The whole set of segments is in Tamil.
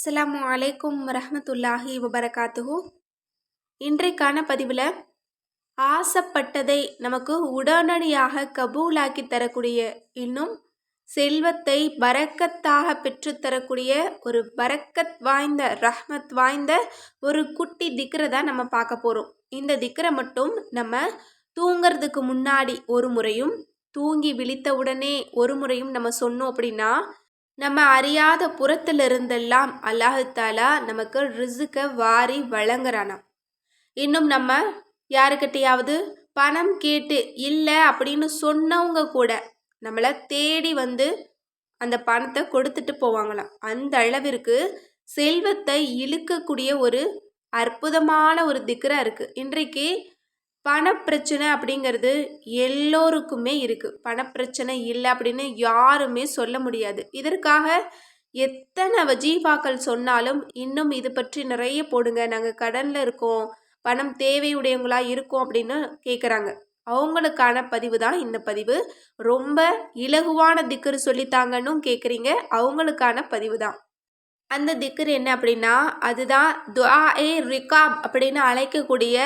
அஸ்லாம் அலைக்கும் ரஹமத்துல்லாஹி வபரகாத்துஹு. இன்றைக்கான பதிவில் ஆசைப்பட்டதை நமக்கு உடனடியாக கபூலாக்கி தரக்கூடிய இன்னும் செல்வத்தை பரக்கத்தாக பெற்றுத்தரக்கூடிய ஒரு பரக்கத் வாய்ந்த ரஹ்மத் வாய்ந்த ஒரு குட்டி திக்கரை தான் நம்ம பார்க்க போகிறோம் இந்த திக்கரை மட்டும் நம்ம தூங்கிறதுக்கு முன்னாடி ஒரு முறையும் தூங்கி விழித்தவுடனே ஒரு முறையும் நம்ம சொன்னோம் அப்படின்னா நம்ம அறியாத புறத்திலிருந்தெல்லாம் அல்லாஹாலா நமக்கு ரிசுக்க வாரி வழங்குறானா. இன்னும் நம்ம யாருக்கிட்டையாவது பணம் கேட்டு இல்லை அப்படின்னு சொன்னவங்க கூட நம்மளை தேடி வந்து அந்த பணத்தை கொடுத்துட்டு போவாங்களாம். அந்த அளவிற்கு செல்வத்தை இழுக்கக்கூடிய ஒரு அற்புதமான ஒரு திக்கராக இருக்குது இன்றைக்கு பணப்பிரச்சனை அப்படிங்கிறது எல்லோருக்குமே இருக்குது பணப்பிரச்சனை இல்லை அப்படின்னு யாருமே சொல்ல முடியாது. இதற்காக எத்தனை வஜீஃபாக்கள் சொன்னாலும் இன்னும் இது பற்றி நிறைய போடுங்க. நாங்கள் கடனில் இருக்கோம். பணம் தேவையுடையவங்களாக இருக்கோம் அப்படின்னு கேட்குறாங்க அவங்களுக்கான பதிவு தான் இந்த பதிவு. ரொம்ப இலகுவான திக்கரு சொல்லித்தாங்கன்னு கேட்குறீங்க அவங்களுக்கான பதிவு தான். அந்த திக்கர் என்ன அப்படின்னா அதுதான் துஆ ஏ ரிகாப் அப்படின்னு அழைக்கக்கூடிய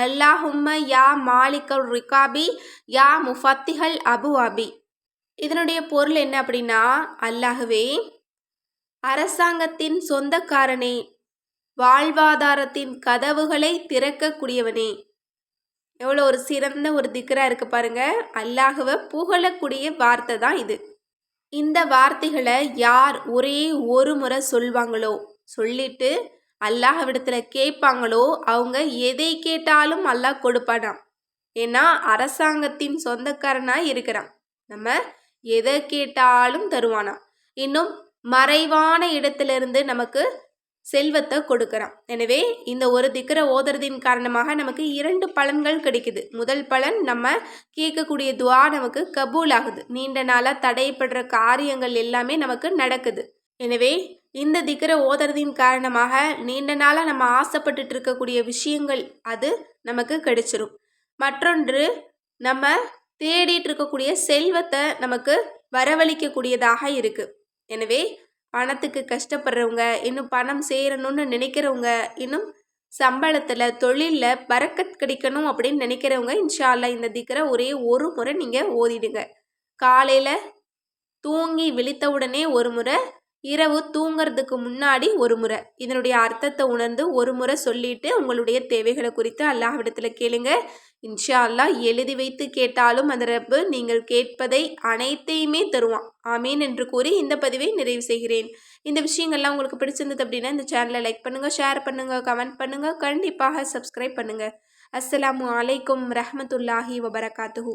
அல்லாஹும்ம யா மாலிகல் ரிகாபி யா முஃபத்திஹல் அபு அபி. இதனுடைய பொருள் என்ன அப்படின்னா அல்லாஹுவே அரசாங்கத்தின் சொந்தக்காரனே வாழ்வாதாரத்தின் கதவுகளை திறக்கக்கூடியவனே. எவ்வளோ ஒரு சிறந்த ஒரு திக்கராக இருக்குது பாருங்க. அல்லாஹுவை புகழக்கூடிய வார்த்தை தான் இது. இந்த வார்த்தைகளை யார் ஒரே ஒரு முறை சொல்வாங்களோ? சொல்லிட்டு அல்லாஹ்விடத்தில் கேட்பாங்களோ? அவங்க எதை கேட்டாலும் அல்லாஹ் கொடுப்பானாம். ஏன்னா அரசாங்கத்தின் சொந்தக்காரனாக இருக்கிறான். நம்ம எதை கேட்டாலும் தருவானா இன்னும் மறைவான இடத்திலிருந்து நமக்கு செல்வத்தை கொடுக்குறான். எனவே இந்த ஒரு திக்கரை ஓதுறதின் காரணமாக நமக்கு இரண்டு பலன்கள் கிடைக்குது. முதல் பலன் நம்ம கேட்கக்கூடிய துவா நமக்கு கபூல் ஆகுது நீண்ட நாளாக தடைப்படுற காரியங்கள் எல்லாமே நமக்கு நடக்குது. எனவே இந்த திக்கரை ஓதுறதின் காரணமாக நீண்ட நாளாக நம்ம ஆசைப்பட்டுட்டு இருக்கக்கூடிய விஷயங்கள் அது நமக்கு கிடைச்சிரும். மற்றொன்று நம்ம தேடிட்டு இருக்கக்கூடிய செல்வத்தை நமக்கு வரவழிக்கக்கூடியதாக இருக்குது எனவே பணத்துக்கு கஷ்டப்படுறவங்க இன்னும் பணம் சேரணும்னு நினைக்கிறவங்க இன்னும் சம்பளத்தில் தொழிலில் பறக்கத் கிடைக்கணும் அப்படின்னு நினைக்கிறவங்க இன்ஷால்லா இந்த திக்கரை ஒரே ஒரு முறை நீங்கள் ஓதிடுங்க. காலையில் தூங்கி விழித்த உடனே ஒரு முறை இரவு தூங்கிறதுக்கு முன்னாடி ஒரு முறை. இதனுடைய அர்த்தத்தை உணர்ந்து ஒரு முறை சொல்லிட்டு உங்களுடைய தேவைகளை குறித்து அல்லாஹ்விடத்தில் கேளுங்க. இன்ஷா அல்லா எழுதி வைத்து கேட்டாலும் அந்த ரப்பு நீங்கள் கேட்பதை அனைத்தையுமே தருவான். ஆமீன் என்று கூறி இந்த பதிவை நிறைவு செய்கிறேன். இந்த விஷயங்கள்லாம் உங்களுக்கு பிடிச்சிருந்தது அப்படின்னா இந்த சேனலை லைக் பண்ணுங்கள் ஷேர் பண்ணுங்கள் கமெண்ட் பண்ணுங்கள் கண்டிப்பாக சப்ஸ்கிரைப் பண்ணுங்கள் அஸ்லாம் வலைக்கம் ரஹமத்துல்லாஹி வபரகாத்துஹூ.